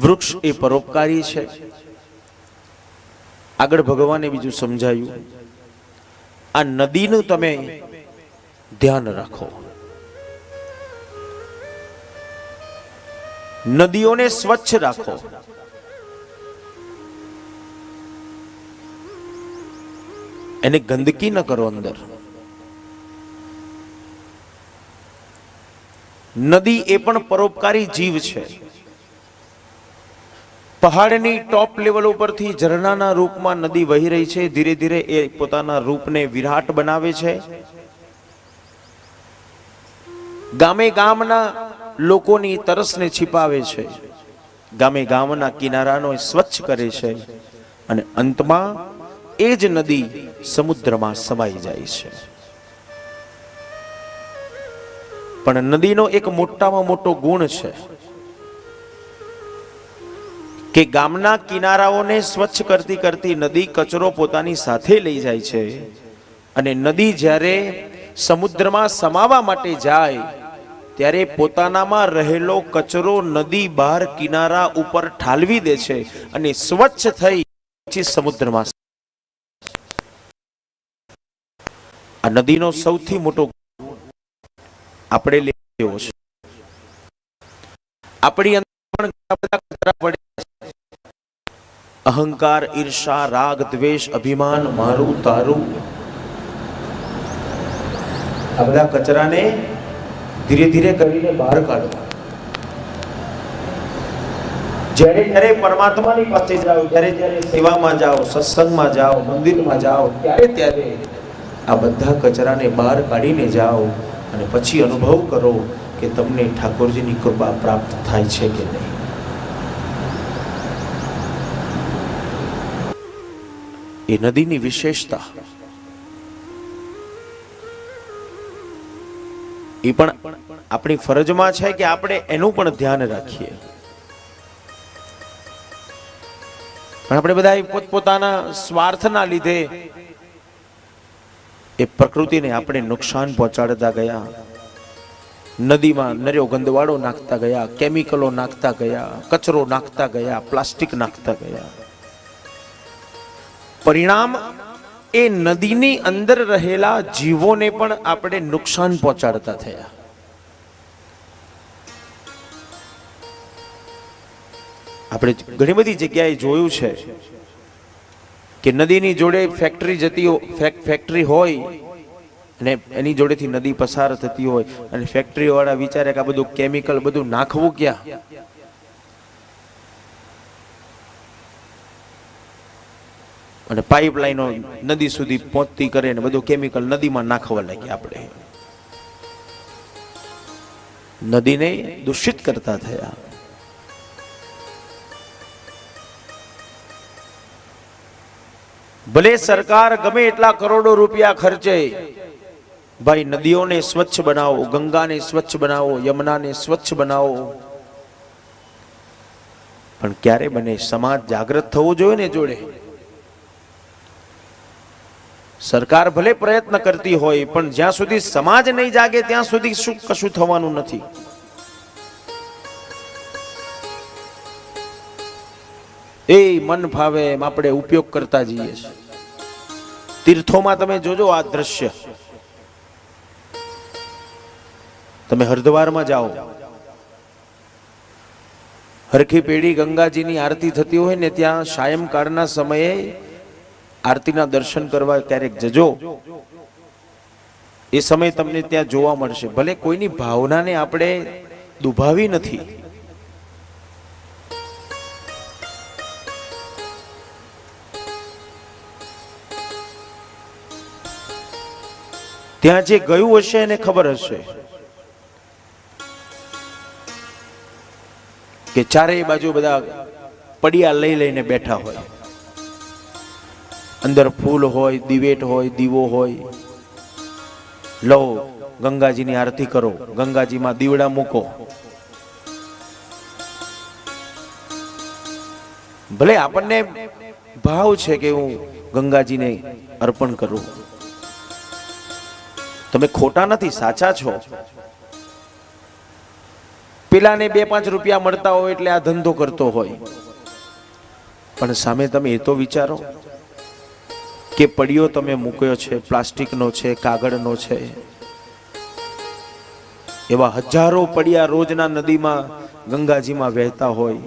વૃક્ષ એ પરોપકારી છે. આગળ ભગવાને બીજું સમજાયું, આ નદીનું તમે ધ્યાન રાખો. નદીઓને સ્વચ્છ રાખો. એને ગંદકી ન કરો અંદર. નદી એ પણ પરોપકારી જીવ છે. પહાડની ટોપ લેવલ ઉપરથી ઝરણાના રૂપમાં નદી વહી રહી છે. ધીરે ધીરે એ પોતાના રૂપને વિરાટ બનાવે છે. ગામે ગામના લોકોની તરસને છિપાવે છે. ગામે ગામના કિનારાનો સ્વચ્છ કરે છે અને અંતમાં એ જ નદી સમુદ્રમાં સમાઈ જાય છે. પણ નદીનો એક મોટામાં મોટો ગુણ છે કે ગામના કિનારાઓને સ્વચ્છ કરતી કરતી નદી કચરો પોતાની સાથે લઈ જાય છે. અને નદી જ્યારે સમુદ્રમાં સમાવા માટે જાય, ત્યારે પોતાનામાં રહેલો કચરો નદી બહાર કિનારા ઉપર ઠાલવી દે છે અને સ્વચ્છ થઈ પછી સમુદ્રમાં આ નદીનો સૌથી મોટો આપણે લેવો છે. આપણી અંદર પણ બધા કચરા પડે અહંકાર, ઈર્ષા, રાગ, દ્વેષ, અભિમાન, મારું, તારું. આ બધા કચરાને ધીરે ધીરે કરીને બહાર કાઢો. જ્યારે જ્યારે પરમાત્માની પાસે જાઓ, જ્યારે જ્યારે સેવામાં જાઓ, સત્સંગમાં જાઓ, મંદિરમાં જાઓ, ત્યારે ત્યારે આ બધા કચરાને બહાર કાઢીને જાઓ અને પછી અનુભવ કરો કે તમને ઠાકોરજીની કૃપા પ્રાપ્ત થાય છે કે નહીં. એ નદીની વિશેષતા. એ પણ આપણી ફરજમાં છે કે આપણે એનું પણ ધ્યાન રાખીએ. પણ આપણે બધા પોતપોતાના સ્વાર્થના લીધે એ પ્રકૃતિને આપણે નુકસાન પહોંચાડતા ગયા. નદીમાં નર્યો ગંદવાડો નાખતા ગયા, કેમિકલો નાખતા ગયા, કચરો નાખતા ગયા, પ્લાસ્ટિક નાખતા ગયા. પરિણામ એ નદીની અંદર રહેલા જીવોને પણ આપણે નુકસાન પહોંચાડતા થયા. આપણે ઘણી બધી જગ્યાએ જોયું છે કે નદીની જોડે ફેક્ટરી જતી ફેક્ટરી હોય અને એની જોડેથી નદી પસાર થતી હોય અને ફેક્ટરીવાળા વિચારે કે આ બધું કેમિકલ બધું નાખવું ક્યાં? અને પાઇપલાઈનો નદી સુધી પહોંચતી કરે ને બધું કેમિકલ નદીમાં નાખવા લાગ્યા આપણે. નદીને દૂષિત કરતા થયા. ભલે સરકાર ગમે એટલા કરોડો રૂપિયા ખર્ચે, ભાઈ નદીઓને સ્વચ્છ બનાવો, ગંગાને સ્વચ્છ બનાવો, યમુનાને સ્વચ્છ બનાવો. પણ ક્યારે બને? સમાજ જાગૃત થવો જોઈએ ને જોડે. સરકાર ભલે પ્રયત્ન કરતી હોય, પણ જ્યાં સુધી સમાજ નહીં જાગે, ત્યાં સુધી શું કશું થવાનું નથી. એ મન ભાવે એમ આપણે ઉપયોગ કરતા જઈએ છીએ. તીર્થોમાં તમે જોજો આ દ્રશ્ય. તમે હરિદ્વારમાં જાઓ. હરખી પેઢી ગંગાજીની આરતી થતી હોય ને ત્યાં સાયંકાળના સમયે આરતીના દર્શન કરવા ક્યારેક જજો. એ સમય તમને ત્યાં જોવા મળશે. ભલે કોઈની ભાવનાને આપણે દુભાવી નથી. ત્યાં જે ગયું હશે એને ખબર હશે. કે ચારેય બાજુ બધા પડિયા લઈ લઈને બેઠા હોય. અંદર ફૂલ હોય, દિવેટ હોય, દીવો હોય. લો ગંગાજીની આરતી કરો. ગંગાજીમાં દીવડા મૂકો. ભલે આપણને ભાવ છે કે હું ગંગાજીને અર્પણ કરું. તમે ખોટા નથી, સાચા છો. પેલાને બે પાંચ રૂપિયા મળતા હોય એટલે આ ધંધો કરતો હોય. પણ સામે તમે એ તો વિચારો. કે પડિયો તમે મૂક્યો છે, પ્લાસ્ટિકનો છે, કાગળનો છે. એવા હજારો પડ્યા રોજના નદીમાં ગંગાજીમાં વહેતા હોય.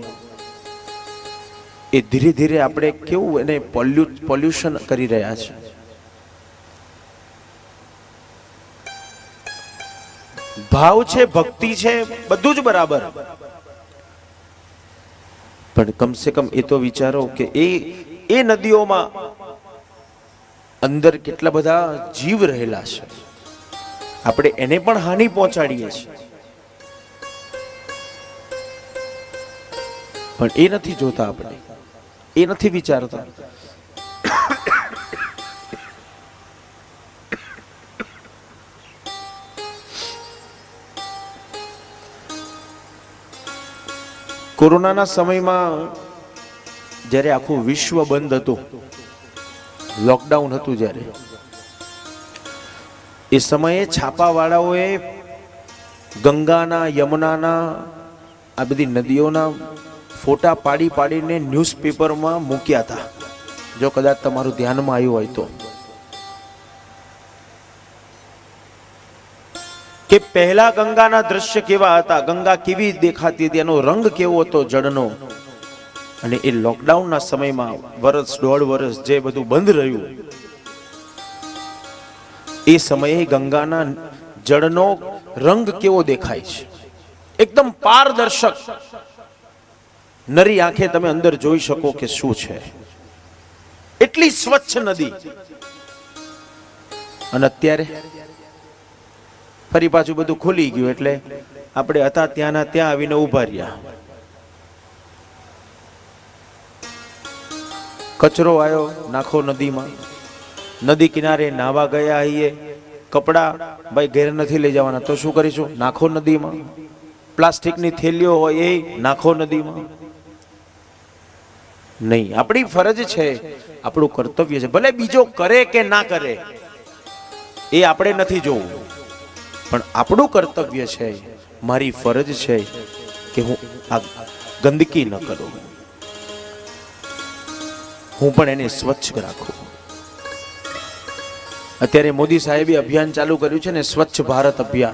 એ ધીરે ધીરે આપણે કેવું એને પોલ્યુશન કરી રહ્યા છે. ભાવ છે, ભક્તિ છે, બધું જ બરાબર. પણ કમસે કમ એ તો વિચારો કે એ એ નદીઓમાં અંદર કેટલા બધા જીવ રહેલા છે. આપણે એને પણ હાનિ પહોંચાડીએ છીએ. પણ એ નથી જોતા આપણે. એ નથી વિચારતા. કોરોનાના સમયમાં જ્યારે આખું વિશ્વ બંધ હતું લોકડાઉન હતું જ્યારે. એ સમયે છાપાવાળાઓએ ગંગાના, યમુનાના, આ બધી નદીઓના ફોટા પાડી પાડીને ન્યૂઝપેપરમાં મૂક્યા હતા. જો કદાચ તમારું ધ્યાનમાં આવ્યું હોય તો. કે પહેલા ગંગાના દ્રશ્ય કેવા હતા? ગંગા કેવી દેખાતી હતી? એનો રંગ કેવો હતો? જળનો? અને એ લોકડાઉનના સમયમાં વર્ષ દોઢ વર્ષ જે બધું બંધ રહ્યું, એ સમયે ગંગાના જળનો રંગ કેવો દેખાય છે? એકદમ પારદર્શક. નરી આંખે તમે અંદર જોઈ શકો કે શું છે. એટલી સ્વચ્છ નદી. અને અત્યારે ફરી પાછું બધું ખુલી ગયું એટલે આપણે હતા ત્યાંના ત્યાં આવીને ઊભા રહ્યા. કચરો આવ્યો નાખો નદીમાં. નદી કિનારે નાવા ગયા આઈએ કપડાં ભાઈ ઘેર નથી લઈ જવાના. તો શું કરીશું? નાખો નદીમાં. પ્લાસ્ટિકની થેલીઓ હોય એ નાખો નદીમાં. નહીં, આપણી ફરજ છે, આપણું કર્તવ્ય છે. ભલે બીજો કરે કે ના કરે, એ આપણે નથી જોવું. પણ આપણું કર્તવ્ય છે, મારી ફરજ છે કે હું આ ગંદકી ન કરું. હું પણ એને સ્વચ્છ રાખું. અત્યારે મોદી સાહેબે અભિયાન ચાલુ કર્યું છે ને, સ્વચ્છ ભારત અભિયાન.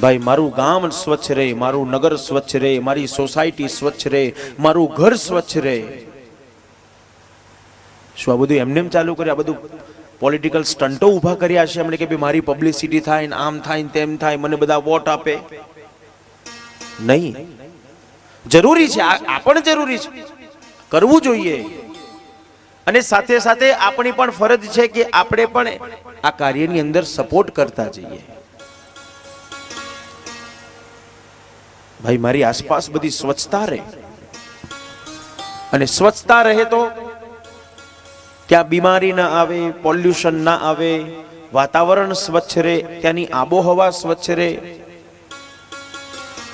ભાઈ, મારું ગામ સ્વચ્છ રહે, મારું નગર સ્વચ્છ રહે, મારી સોસાયટી સ્વચ્છ રહે, મારું ઘર સ્વચ્છ રહે. શું આ બધું એમને ચાલુ કર્યું? બધું પોલિટિકલ સ્ટન્ટો ઊભા કર્યા છે એમણે કે ભાઈ, મારી પબ્લિસિટી થાય ને આમ થાય ને તેમ થાય, મને બધા વોટ આપે. નહીં. જરૂરી છે આ પણ જરૂરી છે. કરવું જોઈએ. અને સાથે સાથે આપણી પણ ફરજ છે કે આપણે પણ આ કાર્યની અંદર સપોર્ટ કરતા જઈએ. ભાઈ, મારી આસપાસ બધી સ્વચ્છતા રહે. અને સ્વચ્છતા રહે તો ત્યાં બીમારી ના આવે પોલ્યુશન ના આવે, વાતાવરણ સ્વચ્છ રહે, ત્યાંની આબોહવા સ્વચ્છ રહે.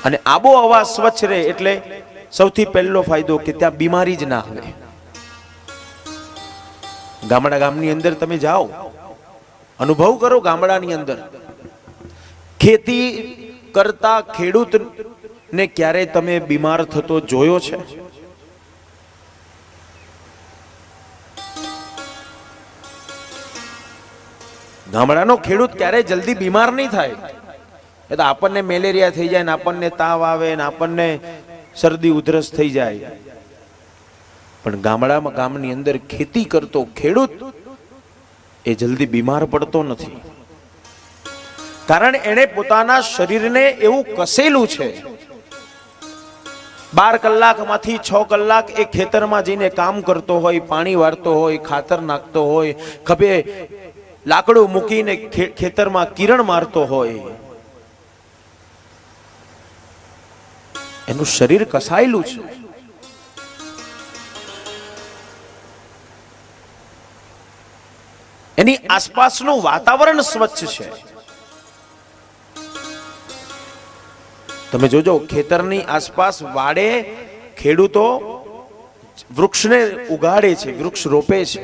અને આબોહવા સ્વચ્છ રહે એટલે સૌથી પહેલો ફાયદો કે ત્યાં બીમારી જ ના આવે ગામડા ગામની અંદર તમે જાઓ, અનુભવ કરો ગામડાની અંદર. ખેતી કરતા ખેડૂત ને ક્યારે તમે બીમાર થતો જોયો છે? ગામડાનો ખેડૂત ક્યારેય જલ્દી બીમાર નહીં થાય? એ તો આપણને મેલેરિયા થઈ જાય ને આપણને તાવ આવે ને આપણને શરદી ઉધરસ થઈ જાય. પણ ગામડામાં ગામની અંદર ખેતી કરતો ખેડૂત એ જલ્દી બીમાર પડતો નથી. કારણ એણે પોતાના શરીરને એવું કસેલું છે. બાર કલાકમાંથી છ કલાક એ ખેતરમાં જઈને કામ કરતો હોય, પાણી વાળતો હોય, ખાતર નાખતો હોય, ખભે લાકડું મૂકીને ખેતરમાં કિરણ મારતો હોય. એનું શરીર કસાયેલું છે. એની આસપાસનું વાતાવરણ સ્વચ્છ છે. તમે જોજો, ખેતરની આસપાસ વાડે ખેડૂતો વૃક્ષને ઉગાડે છે, વૃક્ષ રોપે છે.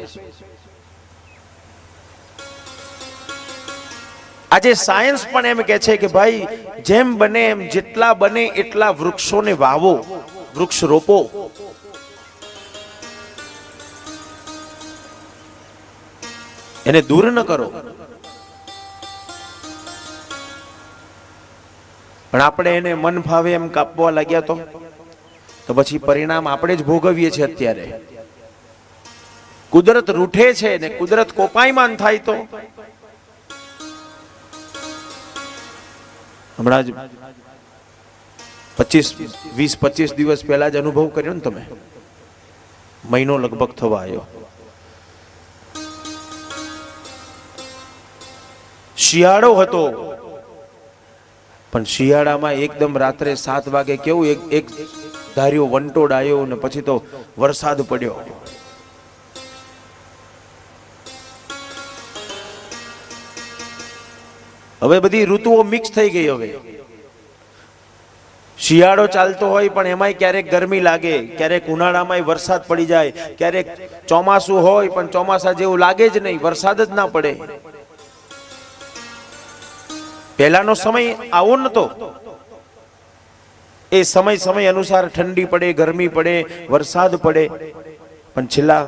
આજે સાયન્સ પણ એમ કે છે કે ભાઈ, જેમ બને એમ જેટલા બને એટલા વૃક્ષોને વાવો, વૃક્ષ રોપો. એને દૂર ન કરો. પણ આપણે એને મન ભાવે એમ કાપવા લાગ્યા તો? તો પછી પરિણામ આપણે જ ભોગવીએ છીએ અત્યારે. કુદરત રૂઠે છે ને કુદરત કોપાયમાન થાય તો? હમણાં જ પચીસ, વીસ, પચીસ દિવસ પહેલા જ અનુભવ કર્યો ને તમે? મહિનો લગભગ થવા આવ્યો. શિયાળો હતો. પણ શિયાળામાં એકદમ રાત્રે સાત વાગે કેવું એક એક ધાર્યો વંટોળ આવ્યો ને પછી તો વરસાદ પડ્યો. હવે બધી ઋતુઓ મિક્સ થઈ ગઈ હવે. શિયાળો ચાલતો હોય પણ એમાંય ક્યારેક ગરમી લાગે, ક્યારેક ઉનાળામાંય વરસાદ પડી જાય, ક્યારેક ચોમાસું હોય પણ ચોમાસા જેવું લાગે જ નહીં, વરસાદ જ ના પડે. પહેલાનો સમય આવો નતો એ સમય સમય અનુસાર ઠંડી પડે, ગરમી પડે, વરસાદ પડે. પણ છેલ્લા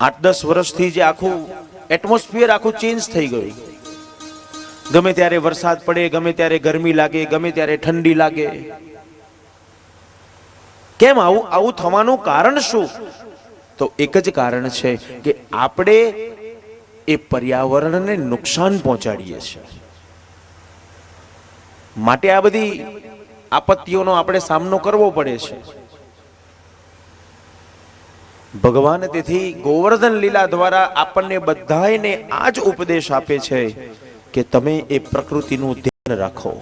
આઠ દસ વર્ષથી જે આખું એટમોસ્ફિયર આખું ચેન્જ થઈ ગયું. ગમે ત્યારે વરસાદ પડે, ગમે ત્યારે ગરમી લાગે, ગમે ત્યારે ઠંડી લાગે. કેમ આવું આવું થવાનું કારણ શું? તો એક જ કારણ છે કે આપણે એ પર્યાવરણને નુકસાન પહોંચાડીએ છીએ. માટે આ બધી આપત્તિઓનો આપણે સામનો કરવો પડે છે. ભગવાન તેથી ગોવર્ધન લીલા દ્વારા આપણને બધાને આ જ ઉપદેશ આપે છે કે તમે એ પ્રકૃતિનું ધ્યાન રાખો.